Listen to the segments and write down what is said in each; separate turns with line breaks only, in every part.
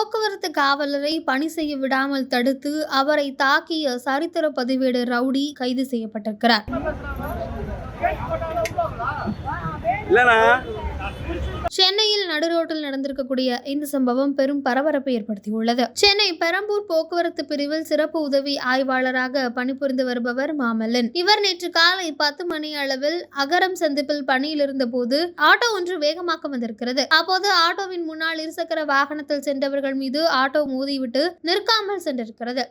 போக்குவரத்து காவலரை பணி செய்ய விடாமல் தடுத்து அவரை தாக்கிய சரித்திர பதிவேடு ரவுடி கைது செய்யப்பட்டிருக்கிறார். சென்னையில் நடுரோட்டில் நடந்திருக்கக்கூடிய இந்த சம்பவம் பெரும் பரபரப்பை ஏற்படுத்தியுள்ளது. சென்னை பெரம்பூர் போக்குவரத்து பிரிவில் சிறப்பு உதவி ஆய்வாளராக பணிபுரிந்து வருபவர் மாமல்லன். இவர் நேற்று காலை பத்து மணி அளவில் அகரம் சந்திப்பில் பணியில் இருந்தபோது ஆட்டோ ஒன்று வேகமாக வந்திருக்கிறது. அப்போது ஆட்டோவின் முன்னால் இருசக்கர வாகனத்தில் சென்றவர்கள் மீது ஆட்டோ மோதிவிட்டு நிற்காமல் சென்றிருக்கிறது.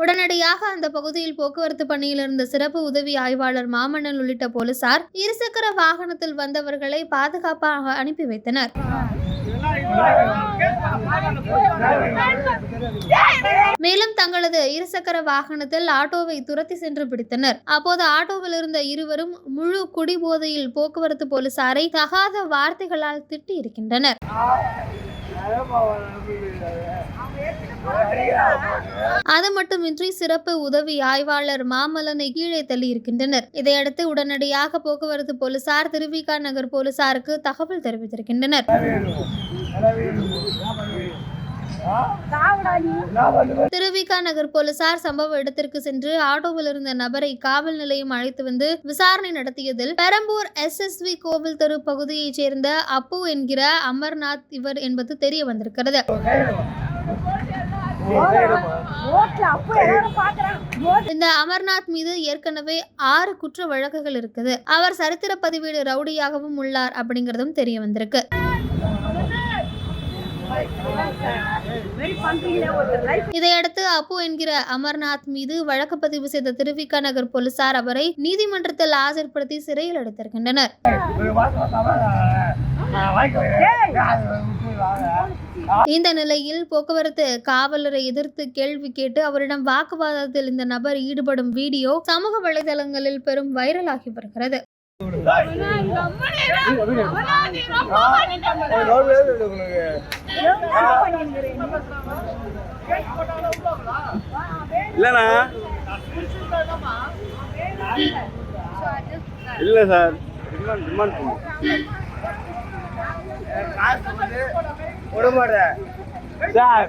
உடனடியாக அந்த பகுதியில் போக்குவரத்து பணியில் இருந்த சிறப்பு உதவி ஆய்வாளர் மாமன்னன் உள்ளிட்ட போலீசார் இருசக்கர வாகனத்தில் வந்தவர்களை பாதுகாப்பாக அனுப்பி வைத்தனர். மேலும் தங்களது இருசக்கர வாகனத்தில் ஆட்டோவை துரத்தி சென்று பிடித்தனர். அப்போது ஆட்டோவில் இருந்த இருவரும் முழு குடிபோதையில் போக்குவரத்து போலீசாரை தகாத வார்த்தைகளால் திட்டி இருக்கின்றனர் அது மட்டுமின்றி சிறப்பு உதவி ஆய்வாளர் மாமலனை கீழே தள்ளி இருக்கின்றனர் இதையடுத்து உடனடியாக போக்குவரத்து போலீசார் திருவிகா நகர் போலீசாருக்கு தகவல் தெரிவித்திருக்கின்றனர். திருவிகா நகர் போலீசார் சம்பவ இடத்திற்கு சென்று ஆட்டோவில் இருந்த நபரை காவல் நிலையம் அழைத்து வந்து விசாரணை நடத்தியதில் பெரம்பூர் எஸ்எஸ்வி கோவில் தெரு பகுதியைச் சேர்ந்த அப்பு என்கிற அமர்நாத் இவர் என்பது தெரிய வந்திருக்கிறது. இந்த அமர்நாத் மீது ஏற்கனவே ஆறு குற்ற வழக்குகள் இருக்குது. அவர் சரித்திர பதிவேடு ரவுடியாகவும் உள்ளார் அப்படிங்கறதும் தெரிய வந்திருக்கு. இதையடுத்து அப்பு என்கிற அமர்நாத் மீது வழக்கு பதிவு செய்த திருவிக நகர் போலீசார் அவரை நீதிமன்றத்தில் ஆஜர்படுத்தி சிறையில் அடைத்திருக்கின்றனர். இந்த நிலையில் போக்குவரத்து காவலரை எதிர்த்து கேள்வி கேட்டு அவரிடம் வாக்குவாதத்தில் இந்த நபர் ஈடுபடும் வீடியோ சமூக வலைதளங்களில் பெரும் வைரலாகி வருகிறது.
இல்லண்ணா. இல்ல சார். Demand demand sir.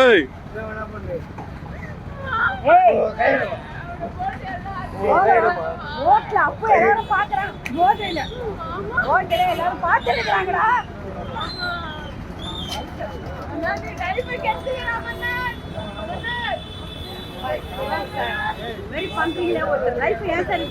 ஏய்.
ரோட்ல அப்ப எல்லாரும் பாக்குறாங்க. ரோட்ல. ரோட்ல எல்லாரும் பாத்துருக்காங்கடா வெரி பண்றீங்களே ஒருத்தர் லைஃப் ஏன் சார்